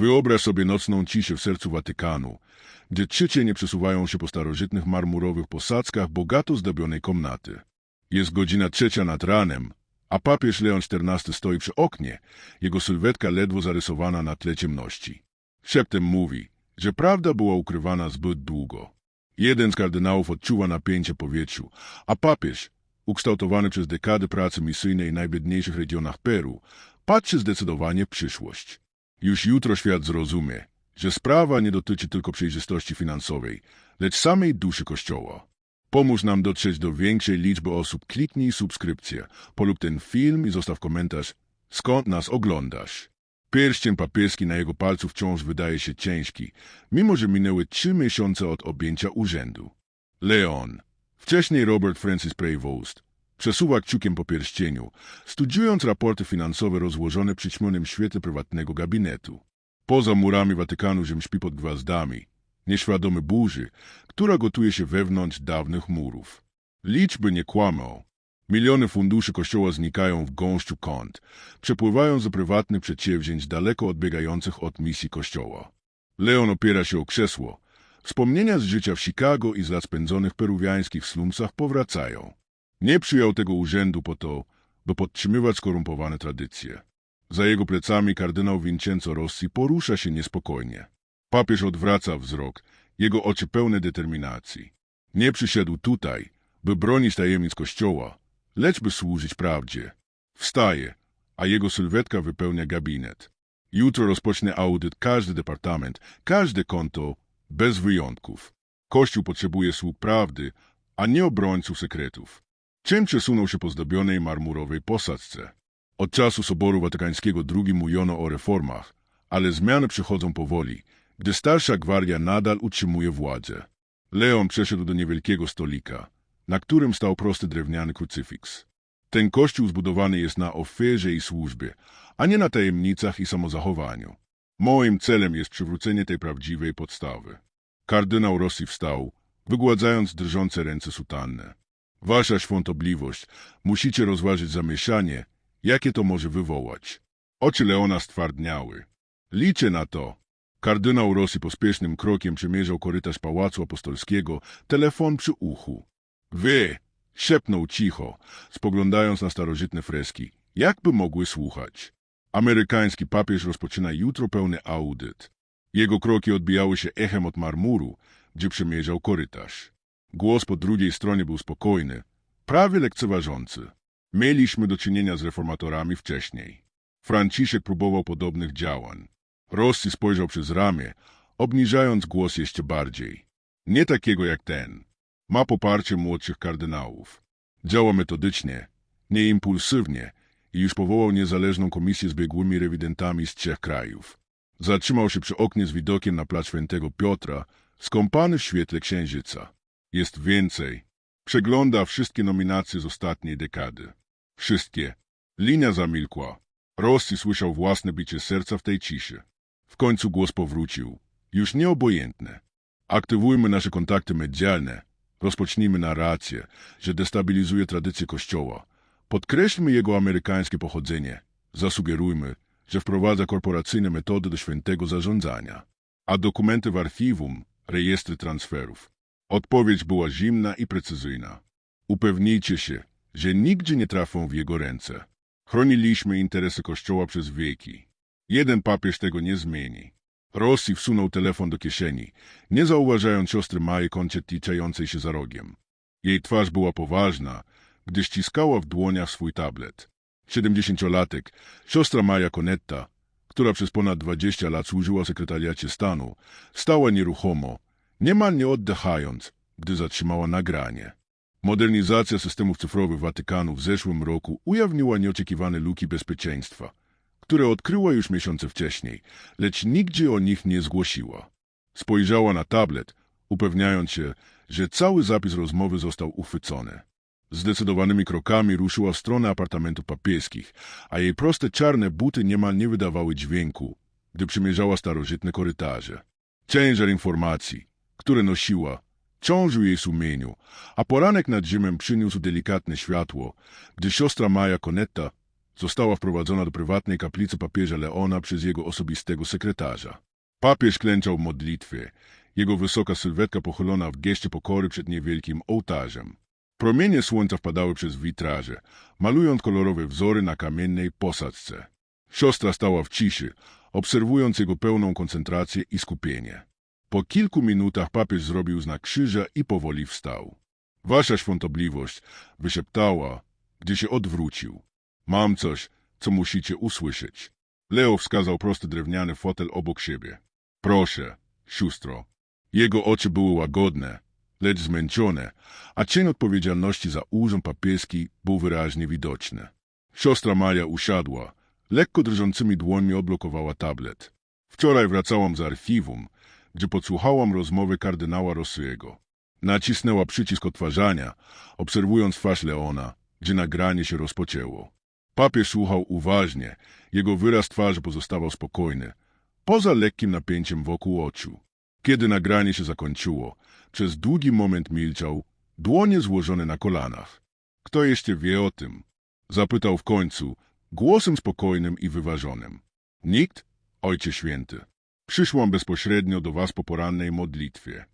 Wyobraź sobie nocną ciszę w sercu Watykanu, gdzie trzy cienie przesuwają się po starożytnych marmurowych posadzkach bogato zdobionej komnaty. Jest godzina trzecia nad ranem, a papież Leon XIV stoi przy oknie, jego sylwetka ledwo zarysowana na tle ciemności. Szeptem mówi, że prawda była ukrywana zbyt długo. Jeden z kardynałów odczuwa napięcie powietrzu, a papież, ukształtowany przez dekady pracy misyjnej w najbiedniejszych regionach Peru, patrzy zdecydowanie w przyszłość. Już jutro świat zrozumie, że sprawa nie dotyczy tylko przejrzystości finansowej, lecz samej duszy Kościoła. Pomóż nam dotrzeć do większej liczby osób. Kliknij subskrypcję, polub ten film i zostaw komentarz, skąd nas oglądasz. Pierścień papieski na jego palcu wciąż wydaje się ciężki, mimo że minęły trzy miesiące od objęcia urzędu. Leon, wcześniej Robert Francis Prevost, przesuwa kciukiem po pierścieniu, studiując raporty finansowe rozłożone przy ćmionym świetle prywatnego gabinetu. Poza murami Watykanu Rzym śpi pod gwiazdami, nieświadomy burzy, która gotuje się wewnątrz dawnych murów. Liczby nie kłamą. Miliony funduszy kościoła znikają w gąszczu kont, przepływają do prywatnych przedsięwzięć daleko odbiegających od misji kościoła. Leon opiera się o krzesło. Wspomnienia z życia w Chicago i z lat spędzonych peruwiańskich slumsach powracają. Nie przyjął tego urzędu po to, by podtrzymywać skorumpowane tradycje. Za jego plecami kardynał Vincenzo Rossi porusza się niespokojnie. Papież odwraca wzrok, jego oczy pełne determinacji. Nie przyszedł tutaj, by bronić tajemnic Kościoła, lecz by służyć prawdzie. Wstaje, a jego sylwetka wypełnia gabinet. Jutro rozpocznie audyt każdy departament, każde konto, bez wyjątków. Kościół potrzebuje sług prawdy, a nie obrońców sekretów. Czym przesunął się po zdobionej marmurowej posadzce? Od czasu Soboru Watykańskiego II mówiono o reformach, ale zmiany przychodzą powoli, gdy starsza gwardia nadal utrzymuje władzę. Leon przeszedł do niewielkiego stolika, na którym stał prosty drewniany krucyfiks. Ten kościół zbudowany jest na ofierze i służbie, a nie na tajemnicach i samozachowaniu. Moim celem jest przywrócenie tej prawdziwej podstawy. Kardynał Rossi wstał, wygładzając drżące ręce sutanne. Wasza świątobliwość, musicie rozważyć zamieszanie, jakie to może wywołać. Oczy Leona stwardniały. Liczę na to. Kardynał Rossi pospiesznym krokiem przemierzał korytarz Pałacu Apostolskiego, telefon przy uchu. Wy! szepnął cicho, spoglądając na starożytne freski. Jakby mogły słuchać? Amerykański papież rozpoczyna jutro pełny audyt. Jego kroki odbijały się echem od marmuru, gdzie przemierzał korytarz. Głos po drugiej stronie był spokojny, prawie lekceważący. Mieliśmy do czynienia z reformatorami wcześniej. Franciszek próbował podobnych działań. Rossi spojrzał przez ramię, obniżając głos jeszcze bardziej. Nie takiego jak ten. Ma poparcie młodszych kardynałów. Działa metodycznie, nieimpulsywnie i już powołał niezależną komisję z biegłymi rewidentami z trzech krajów. Zatrzymał się przy oknie z widokiem na plac Świętego Piotra, skąpany w świetle księżyca. Jest więcej. Przegląda wszystkie nominacje z ostatniej dekady. Wszystkie. Linia zamilkła. Rossi słyszał własne bicie serca w tej ciszy. W końcu głos powrócił. Już nieobojętne. Aktywujmy nasze kontakty medialne. Rozpocznijmy narrację, że destabilizuje tradycję Kościoła. Podkreślmy jego amerykańskie pochodzenie. Zasugerujmy, że wprowadza korporacyjne metody do świętego zarządzania. A dokumenty w archiwum, rejestry transferów. Odpowiedź była zimna i precyzyjna. Upewnijcie się, że nigdzie nie trafią w jego ręce. Chroniliśmy interesy Kościoła przez wieki. Jeden papież tego nie zmieni. Rossi wsunął telefon do kieszeni, nie zauważając siostry Maji Concetti czającej się za rogiem. Jej twarz była poważna, gdy ściskała w dłoniach swój tablet. Siedemdziesięciolatek, siostra Maja Conetta, która przez ponad dwadzieścia lat służyła sekretariacie stanu, stała nieruchomo, niemal nie oddechając, gdy zatrzymała nagranie. Modernizacja systemów cyfrowych Watykanu w zeszłym roku ujawniła nieoczekiwane luki bezpieczeństwa, które odkryła już miesiące wcześniej, lecz nigdzie o nich nie zgłosiła. Spojrzała na tablet, upewniając się, że cały zapis rozmowy został uchwycony. Zdecydowanymi krokami ruszyła w stronę apartamentów papieskich, a jej proste czarne buty niemal nie wydawały dźwięku, gdy przymierzała starożytne korytarze. Ciężar informacji, które nosiła, ciążył jej sumieniu, a poranek nad Rzymem przyniósł delikatne światło, gdy siostra Maja Conetta została wprowadzona do prywatnej kaplicy papieża Leona przez jego osobistego sekretarza. Papież klęczał w modlitwie, jego wysoka sylwetka pochylona w geście pokory przed niewielkim ołtarzem. Promienie słońca wpadały przez witraże, malując kolorowe wzory na kamiennej posadzce. Siostra stała w ciszy, obserwując jego pełną koncentrację i skupienie. Po kilku minutach papież zrobił znak krzyża i powoli wstał. Wasza świątobliwość, wyszeptała, gdy się odwrócił. Mam coś, co musicie usłyszeć. Leo wskazał prosty drewniany fotel obok siebie. Proszę, siostro. Jego oczy były łagodne, lecz zmęczone, a cień odpowiedzialności za urząd papieski był wyraźnie widoczny. Siostra Maria usiadła, lekko drżącymi dłońmi odblokowała tablet. Wczoraj wracałam z archiwum, gdzie podsłuchałam rozmowy kardynała Rossiego. Nacisnęła przycisk odtwarzania, obserwując twarz Leona, gdzie nagranie się rozpoczęło. Papież słuchał uważnie, jego wyraz twarzy pozostawał spokojny, poza lekkim napięciem wokół oczu. Kiedy nagranie się zakończyło, przez długi moment milczał, dłonie złożone na kolanach. Kto jeszcze wie o tym? Zapytał w końcu, głosem spokojnym i wyważonym. Nikt? Ojcze Święty. Przyszłam bezpośrednio do was po porannej modlitwie.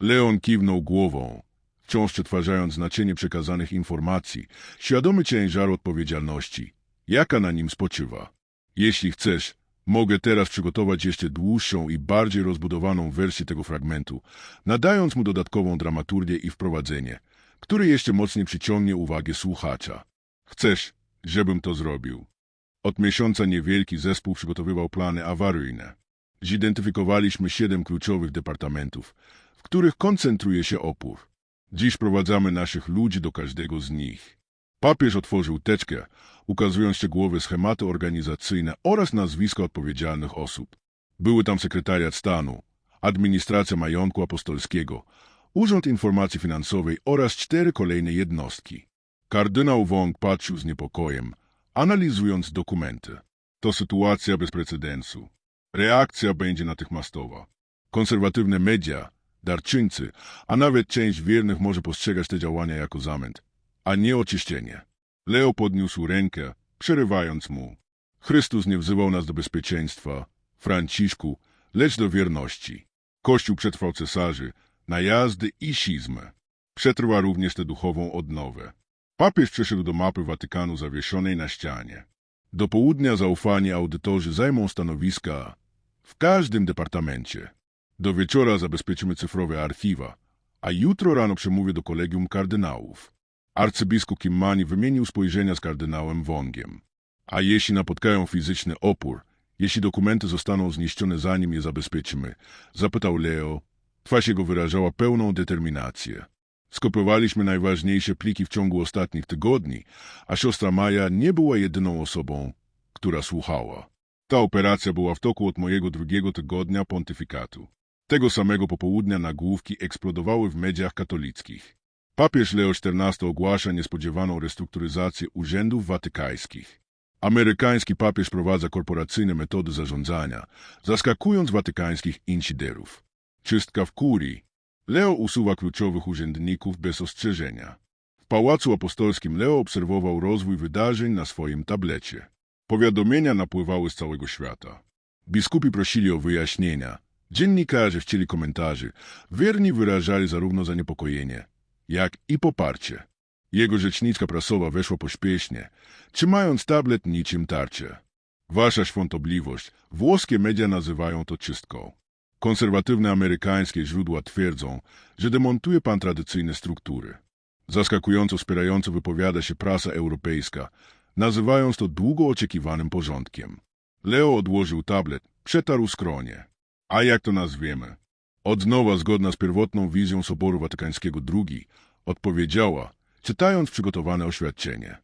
Leon kiwnął głową, wciąż przetwarzając znaczenie przekazanych informacji, świadomy ciężaru odpowiedzialności, jaka na nim spoczywa. Jeśli chcesz, mogę teraz przygotować jeszcze dłuższą i bardziej rozbudowaną wersję tego fragmentu, nadając mu dodatkową dramaturgię i wprowadzenie, które jeszcze mocniej przyciągnie uwagę słuchacza. Chcesz, żebym to zrobił? Od miesiąca niewielki zespół przygotowywał plany awaryjne. Zidentyfikowaliśmy siedem kluczowych departamentów, w których koncentruje się opór. Dziś prowadzamy naszych ludzi do każdego z nich. Papież otworzył teczkę, ukazując szczegółowe schematy organizacyjne oraz nazwiska odpowiedzialnych osób. Były tam sekretariat stanu, administracja majątku apostolskiego, Urząd Informacji Finansowej oraz cztery kolejne jednostki. Kardynał Wong patrzył z niepokojem, analizując dokumenty. To sytuacja bez precedensu. Reakcja będzie natychmiastowa. Konserwatywne media, darczyńcy, a nawet część wiernych może postrzegać te działania jako zamęt, a nie oczyszczenie. Leo podniósł rękę, przerywając mu. Chrystus nie wzywał nas do bezpieczeństwa, Franciszku, lecz do wierności. Kościół przetrwał cesarzy, najazdy i schizmę. Przetrwa również tę duchową odnowę. Papież przeszedł do mapy Watykanu zawieszonej na ścianie. Do południa zaufani audytorzy zajmą stanowiska w każdym departamencie. Do wieczora zabezpieczymy cyfrowe archiwa, a jutro rano przemówię do kolegium kardynałów. Arcybiskup Kimmani wymienił spojrzenia z kardynałem Wongiem. A jeśli napotkają fizyczny opór, jeśli dokumenty zostaną zniszczone zanim je zabezpieczymy, zapytał Leo, twarz jego wyrażała pełną determinację. Skopiowaliśmy najważniejsze pliki w ciągu ostatnich tygodni, a siostra Maja nie była jedyną osobą, która słuchała. Ta operacja była w toku od mojego drugiego tygodnia pontyfikatu. Tego samego popołudnia nagłówki eksplodowały w mediach katolickich. Papież Leo XIV ogłasza niespodziewaną restrukturyzację urzędów watykańskich. Amerykański papież prowadza korporacyjne metody zarządzania, zaskakując watykańskich incyderów. Czystka w kurii. Leo usuwa kluczowych urzędników bez ostrzeżenia. W Pałacu Apostolskim Leo obserwował rozwój wydarzeń na swoim tablecie. Powiadomienia napływały z całego świata. Biskupi prosili o wyjaśnienia. Dziennikarze chcieli komentarzy. Wierni wyrażali zarówno zaniepokojenie, jak i poparcie. Jego rzecznicka prasowa weszła pośpiesznie, trzymając tablet niczym tarczę. Wasza świątobliwość, włoskie media nazywają to czystką. Konserwatywne amerykańskie źródła twierdzą, że demontuje pan tradycyjne struktury. Zaskakująco wspierająco wypowiada się prasa europejska, nazywając to długo oczekiwanym porządkiem. Leo odłożył tablet, przetarł skronie. A jak to nazwiemy? Od nowa zgodna z pierwotną wizją Soboru Watykańskiego II, odpowiedziała, czytając przygotowane oświadczenie.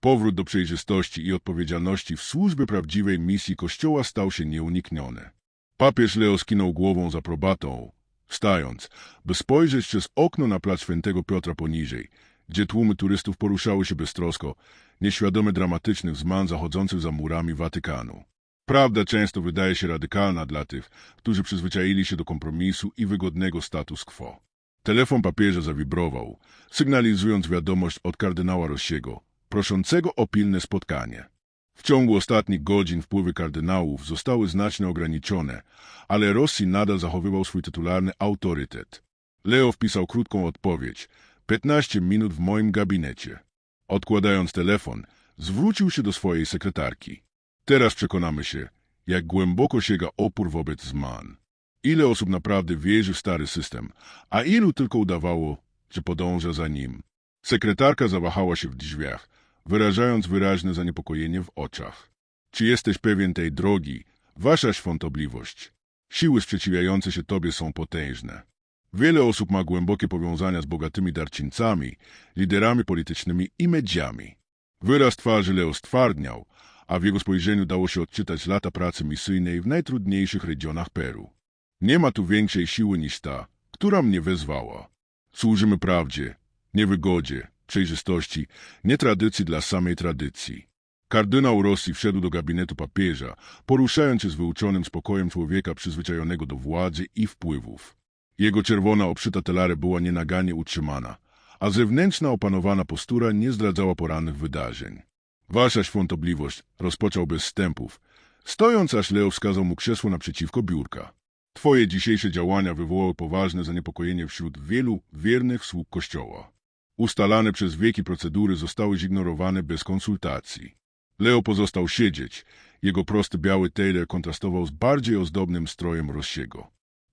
Powrót do przejrzystości i odpowiedzialności w służbie prawdziwej misji Kościoła stał się nieunikniony. Papież Leo skinął głową z aprobatą, wstając, by spojrzeć przez okno na plac Świętego Piotra poniżej, gdzie tłumy turystów poruszały się beztrosko, nieświadome dramatycznych zman zachodzących za murami Watykanu. Prawda często wydaje się radykalna dla tych, którzy przyzwyczaili się do kompromisu i wygodnego status quo. Telefon papieża zawibrował, sygnalizując wiadomość od kardynała Rossiego, proszącego o pilne spotkanie. W ciągu ostatnich godzin wpływy kardynałów zostały znacznie ograniczone, ale Rossi nadal zachowywał swój tytularny autorytet. Leo wpisał krótką odpowiedź. 15 minut w moim gabinecie. Odkładając telefon, zwrócił się do swojej sekretarki. Teraz przekonamy się, jak głęboko sięga opór wobec zman. Ile osób naprawdę wierzy w stary system, a ilu tylko udawało, że podąża za nim. Sekretarka zawahała się w drzwiach, wyrażając wyraźne zaniepokojenie w oczach. Czy jesteś pewien tej drogi, wasza świątobliwość? Siły sprzeciwiające się tobie są potężne. Wiele osób ma głębokie powiązania z bogatymi darczyńcami, liderami politycznymi i mediami. Wyraz twarzy Leo stwardniał, a w jego spojrzeniu dało się odczytać lata pracy misyjnej w najtrudniejszych regionach Peru. Nie ma tu większej siły niż ta, która mnie wezwała. Służymy prawdzie, nie wygodzie, przejrzystości, nie tradycji dla samej tradycji. Kardynał Rossi wszedł do gabinetu papieża, poruszając się z wyuczonym spokojem człowieka przyzwyczajonego do władzy i wpływów. Jego czerwona obszyta telare była nienaganie utrzymana, a zewnętrzna opanowana postura nie zdradzała porannych wydarzeń. Wasza świątobliwość rozpoczął bez wstępów, stojąc aż Leo wskazał mu krzesło naprzeciwko biurka. Twoje dzisiejsze działania wywołały poważne zaniepokojenie wśród wielu wiernych sług Kościoła. Ustalane przez wieki procedury zostały zignorowane bez konsultacji. Leo pozostał siedzieć. Jego prosty biały tailor kontrastował z bardziej ozdobnym strojem Rossiego.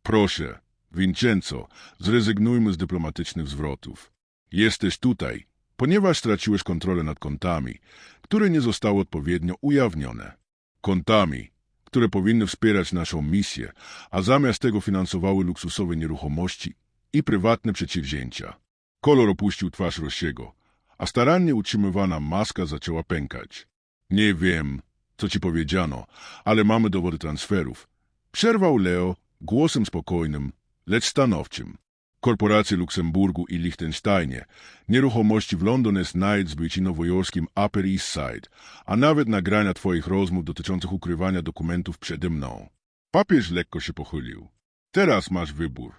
Proszę, Vincenzo, zrezygnujmy z dyplomatycznych zwrotów. Jesteś tutaj, ponieważ straciłeś kontrolę nad kontami, które nie zostały odpowiednio ujawnione. Kontami, które powinny wspierać naszą misję, a zamiast tego finansowały luksusowe nieruchomości i prywatne przedsięwzięcia. Kolor opuścił twarz Rossiego, a starannie utrzymywana maska zaczęła pękać. Nie wiem, co ci powiedziano, ale mamy dowody transferów. Przerwał Leo głosem spokojnym, lecz stanowczym. Korporacje Luksemburgu i Liechtensteinie, nieruchomości w London's Knightsbridge i nowojorskim Upper East Side, a nawet nagrania twoich rozmów dotyczących ukrywania dokumentów przede mną. Papież lekko się pochylił. Teraz masz wybór.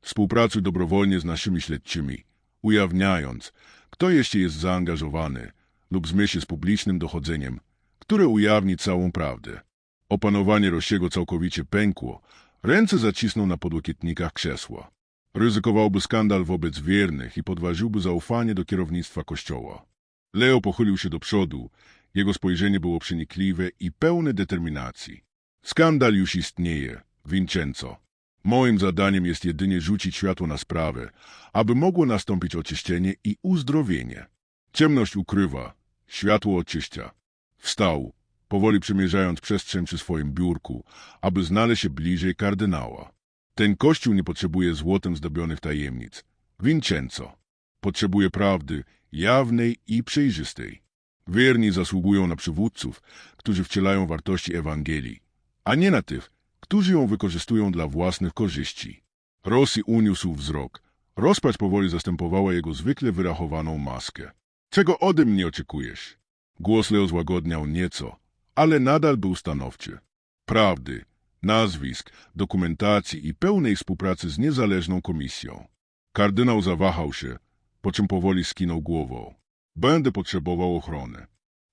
Współpracuj dobrowolnie z naszymi śledczymi, ujawniając, kto jeszcze jest zaangażowany, lub się z publicznym dochodzeniem, które ujawni całą prawdę. Opanowanie Rossiego całkowicie pękło, ręce zacisnął na podłokietnikach krzesła. Ryzykowałby skandal wobec wiernych i podważyłby zaufanie do kierownictwa kościoła. Leo pochylił się do przodu, jego spojrzenie było przenikliwe i pełne determinacji. Skandal już istnieje, Vincenzo. Moim zadaniem jest jedynie rzucić światło na sprawę, aby mogło nastąpić oczyszczenie i uzdrowienie. Ciemność ukrywa, światło oczyścia. Wstał, powoli przemierzając przestrzeń przy swoim biurku, aby znaleźć się bliżej kardynała. Ten kościół nie potrzebuje złotem zdobionych tajemnic. Vincenzo. Potrzebuje prawdy, jawnej i przejrzystej. Wierni zasługują na przywódców, którzy wcielają wartości Ewangelii, a nie na tych, którzy ją wykorzystują dla własnych korzyści. Rosji uniósł wzrok. Rozpacz powoli zastępowała jego zwykle wyrachowaną maskę. Czego ode mnie oczekujesz? Głos Leo złagodniał nieco, ale nadal był stanowczy. Prawdy, nazwisk, dokumentacji i pełnej współpracy z niezależną komisją. Kardynał zawahał się, po czym powoli skinął głową. Będę potrzebował ochrony.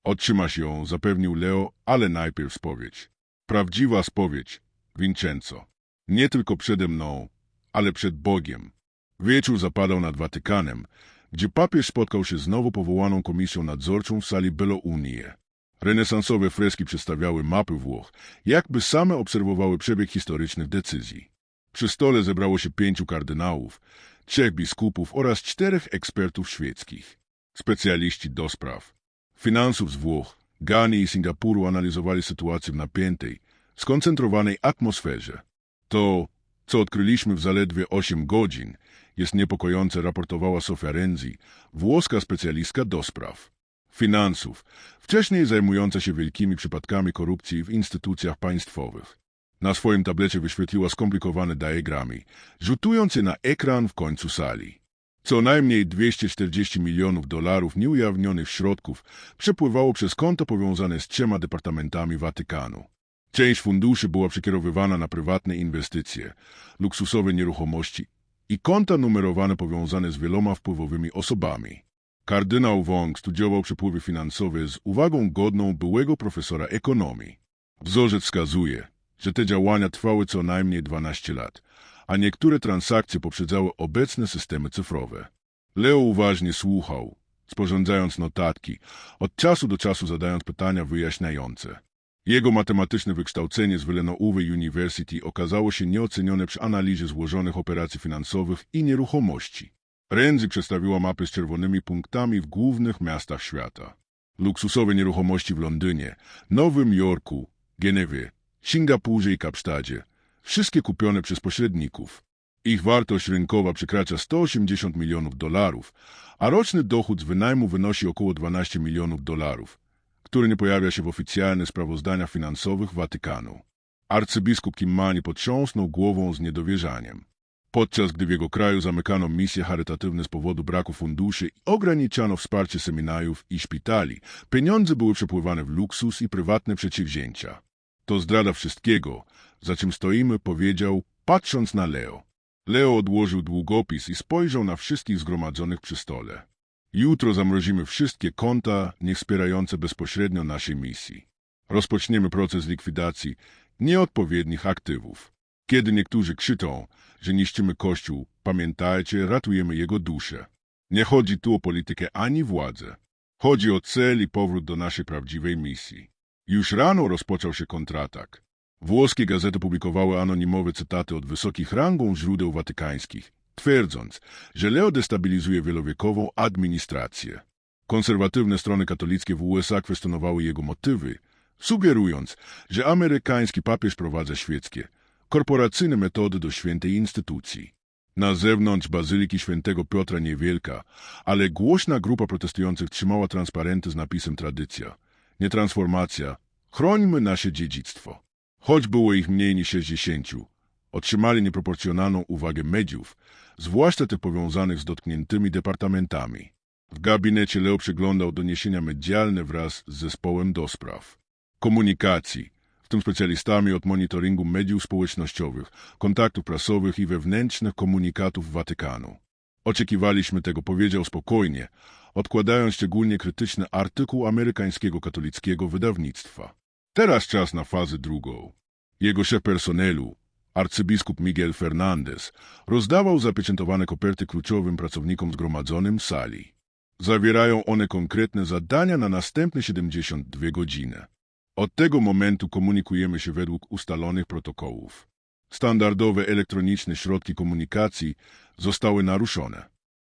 Otrzymasz ją, zapewnił Leo, ale najpierw spowiedź. Prawdziwa spowiedź, Vincenzo. Nie tylko przede mną, ale przed Bogiem. Wieczór zapadał nad Watykanem, gdzie papież spotkał się z nowo powołaną komisją nadzorczą w sali Belo Unie. Renesansowe freski przedstawiały mapy Włoch, jakby same obserwowały przebieg historycznych decyzji. Przy stole zebrało się pięciu kardynałów, trzech biskupów oraz czterech ekspertów świeckich. Specjaliści do spraw finansów z Włoch, Gani i Singapuru analizowali sytuację w napiętej, skoncentrowanej atmosferze. To, co odkryliśmy w zaledwie 8 godzin, jest niepokojące, raportowała Sofia Renzi, włoska specjalistka do spraw finansów, wcześniej zajmująca się wielkimi przypadkami korupcji w instytucjach państwowych. Na swoim tablecie wyświetliła skomplikowane diagramy, rzutując je na ekran w końcu sali. Co najmniej 240 milionów dolarów nieujawnionych środków przepływało przez konto powiązane z trzema departamentami Watykanu. Część funduszy była przekierowywana na prywatne inwestycje, luksusowe nieruchomości i konta numerowane powiązane z wieloma wpływowymi osobami. Kardynał Wong studiował przepływy finansowe z uwagą godną byłego profesora ekonomii. Wzorzec wskazuje, że te działania trwały co najmniej 12 lat, a niektóre transakcje poprzedzały obecne systemy cyfrowe. Leo uważnie słuchał, sporządzając notatki, od czasu do czasu zadając pytania wyjaśniające. Jego matematyczne wykształcenie z Villanova University okazało się nieocenione przy analizie złożonych operacji finansowych i nieruchomości. Renzi przedstawiła mapy z czerwonymi punktami w głównych miastach świata. Luksusowe nieruchomości w Londynie, Nowym Jorku, Genewie, Singapurze i Kapsztadzie, wszystkie kupione przez pośredników. Ich wartość rynkowa przekracza 180 milionów dolarów, a roczny dochód z wynajmu wynosi około 12 milionów dolarów, który nie pojawia się w oficjalnych sprawozdaniach finansowych Watykanu. Arcybiskup Kimmani potrząsnął głową z niedowierzaniem. Podczas gdy w jego kraju zamykano misje charytatywne z powodu braku funduszy i ograniczano wsparcie seminariów i szpitali, pieniądze były przepływane w luksus i prywatne przedsięwzięcia. To zdrada wszystkiego, za czym stoimy, powiedział, patrząc na Leo. Leo odłożył długopis i spojrzał na wszystkich zgromadzonych przy stole. Jutro zamrozimy wszystkie konta niewspierające bezpośrednio naszej misji. Rozpoczniemy proces likwidacji nieodpowiednich aktywów. Kiedy niektórzy krzyczą, że niszczymy Kościół, pamiętajcie, ratujemy jego duszę. Nie chodzi tu o politykę ani władzę. Chodzi o cel i powrót do naszej prawdziwej misji. Już rano rozpoczął się kontratak. Włoskie gazety publikowały anonimowe cytaty od wysokich rangą źródeł watykańskich, twierdząc, że Leo destabilizuje wielowiekową administrację. Konserwatywne strony katolickie w USA kwestionowały jego motywy, sugerując, że amerykański papież prowadza świeckie, korporacyjne metody do świętej instytucji. Na zewnątrz Bazyliki Świętego Piotra niewielka, ale głośna grupa protestujących trzymała transparenty z napisem Tradycja, nie transformacja, chrońmy nasze dziedzictwo. Choć było ich mniej niż 60, otrzymali nieproporcjonalną uwagę mediów, zwłaszcza tych powiązanych z dotkniętymi departamentami. W gabinecie Leo przeglądał doniesienia medialne wraz z zespołem do spraw. Komunikacji, tym specjalistami od monitoringu mediów społecznościowych, kontaktów prasowych i wewnętrznych komunikatów Watykanu. Oczekiwaliśmy tego, powiedział spokojnie, odkładając szczególnie krytyczny artykuł amerykańskiego katolickiego wydawnictwa. Teraz czas na fazę drugą. Jego szef personelu, arcybiskup Miguel Fernandez, rozdawał zapieczętowane koperty kluczowym pracownikom zgromadzonym w sali. Zawierają one konkretne zadania na następne 72 godziny. Od tego momentu komunikujemy się według ustalonych protokołów. Standardowe elektroniczne środki komunikacji zostały naruszone.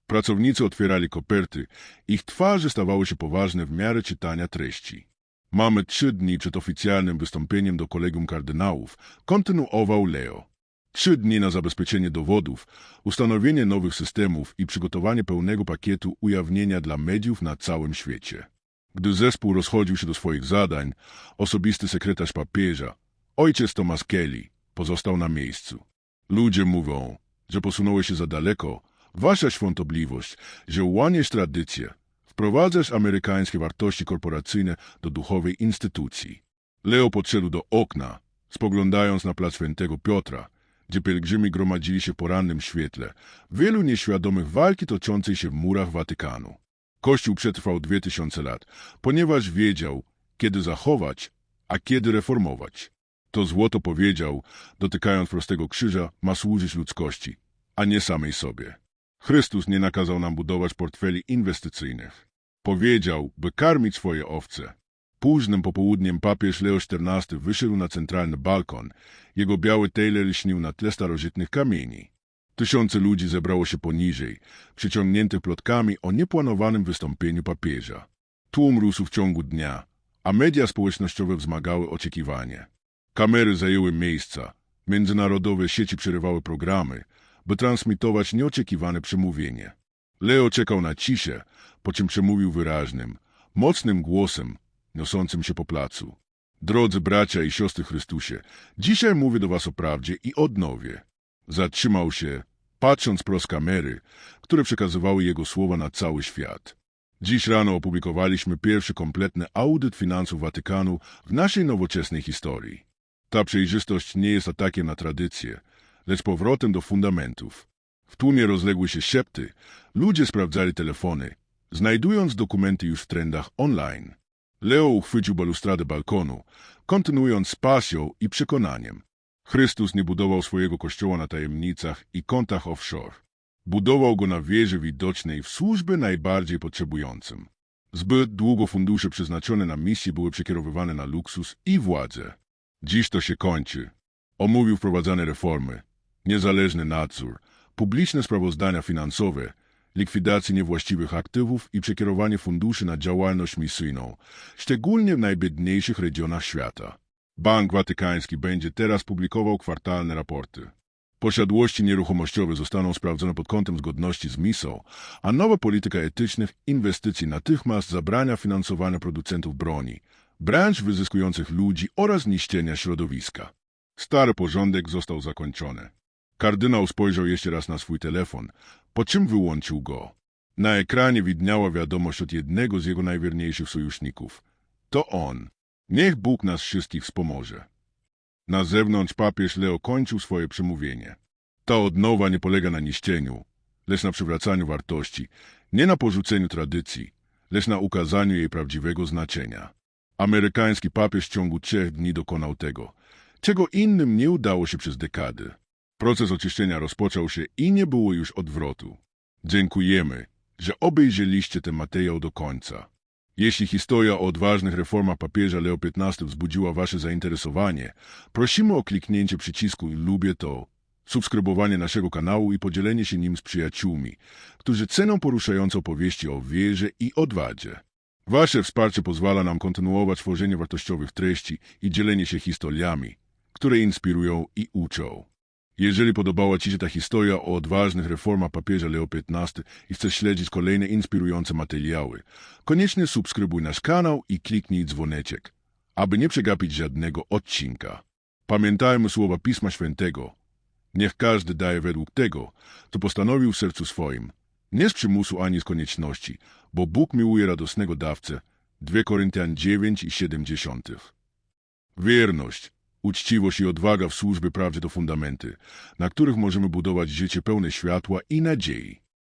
Pracownicy otwierali koperty, ich twarze stawały się poważne w miarę czytania treści. Mamy trzy dni przed oficjalnym wystąpieniem do kolegium kardynałów, kontynuował Leo. Trzy dni na zabezpieczenie dowodów, ustanowienie nowych systemów i przygotowanie pełnego pakietu ujawnienia dla mediów na całym świecie. Gdy zespół rozchodził się do swoich zadań, osobisty sekretarz papieża, ojciec Thomas Kelly, pozostał na miejscu. Ludzie mówią, że posunąłeś się za daleko, wasza świątobliwość, że łaniesz tradycję, wprowadzasz amerykańskie wartości korporacyjne do duchowej instytucji. Leo podszedł do okna, spoglądając na plac Świętego Piotra, gdzie pielgrzymi gromadzili się w porannym świetle, wielu nieświadomych walki toczącej się w murach Watykanu. Kościół przetrwał dwie tysiące lat, ponieważ wiedział, kiedy zachować, a kiedy reformować. To złoto powiedział, dotykając prostego krzyża, ma służyć ludzkości, a nie samej sobie. Chrystus nie nakazał nam budować portfeli inwestycyjnych. Powiedział, by karmić swoje owce. Późnym popołudniem papież Leo XIV wyszedł na centralny balkon. Jego biały Taylor lśnił na tle starożytnych kamieni. Tysiące ludzi zebrało się poniżej, przyciągniętych plotkami o nieplanowanym wystąpieniu papieża. Tłum rósł w ciągu dnia, a media społecznościowe wzmagały oczekiwanie. Kamery zajęły miejsca, międzynarodowe sieci przerywały programy, by transmitować nieoczekiwane przemówienie. Leo czekał na ciszę, po czym przemówił wyraźnym, mocnym głosem, niosącym się po placu. Drodzy bracia i siostry Chrystusie, dzisiaj mówię do was o prawdzie i odnowie. Zatrzymał się, patrząc prost kamery, które przekazywały jego słowa na cały świat. Dziś rano opublikowaliśmy pierwszy kompletny audyt finansów Watykanu w naszej nowoczesnej historii. Ta przejrzystość nie jest atakiem na tradycję, lecz powrotem do fundamentów. W tłumie rozległy się szepty, ludzie sprawdzali telefony, znajdując dokumenty już w trendach online. Leo uchwycił balustradę balkonu, kontynuując z pasją i przekonaniem. Chrystus nie budował swojego kościoła na tajemnicach i kontach offshore. Budował go na wieży widocznej w służbie najbardziej potrzebującym. Zbyt długo fundusze przeznaczone na misję były przekierowywane na luksus i władzę. Dziś to się kończy. Omówił wprowadzane reformy, niezależny nadzór, publiczne sprawozdania finansowe, likwidację niewłaściwych aktywów i przekierowanie funduszy na działalność misyjną, szczególnie w najbiedniejszych regionach świata. Bank Watykański będzie teraz publikował kwartalne raporty. Posiadłości nieruchomościowe zostaną sprawdzone pod kątem zgodności z misją, a nowa polityka etycznych inwestycji natychmiast zabrania finansowania producentów broni, branż wyzyskujących ludzi oraz niszczenia środowiska. Stary porządek został zakończony. Kardynał spojrzał jeszcze raz na swój telefon, po czym wyłączył go. Na ekranie widniała wiadomość od jednego z jego najwierniejszych sojuszników. To on. Niech Bóg nas wszystkich wspomoże. Na zewnątrz papież Leo kończył swoje przemówienie. Ta odnowa nie polega na niszczeniu, lecz na przywracaniu wartości, nie na porzuceniu tradycji, lecz na ukazaniu jej prawdziwego znaczenia. Amerykański papież w ciągu trzech dni dokonał tego, czego innym nie udało się przez dekady. Proces oczyszczenia rozpoczął się i nie było już odwrotu. Dziękujemy, że obejrzeliście ten materiał do końca. Jeśli historia o odważnych reformach papieża Leo XV wzbudziła wasze zainteresowanie, prosimy o kliknięcie przycisku Lubię to, subskrybowanie naszego kanału i podzielenie się nim z przyjaciółmi, którzy cenią poruszające opowieści o wierze i odwadzie. Wasze wsparcie pozwala nam kontynuować tworzenie wartościowych treści i dzielenie się historiami, które inspirują i uczą. Jeżeli podobała Ci się ta historia o odważnych reformach papieża Leo XV i chcesz śledzić kolejne inspirujące materiały, koniecznie subskrybuj nasz kanał i kliknij dzwoneczek, aby nie przegapić żadnego odcinka. Pamiętajmy słowa Pisma Świętego. Niech każdy daje według tego, co postanowił w sercu swoim, nie z przymusu ani z konieczności, bo Bóg miłuje radosnego dawcę. 2 Koryntian 9 i 70. Wierność, Uczciwość i odwaga w służbie prawdzie to fundamenty, na których możemy budować życie pełne światła i nadziei.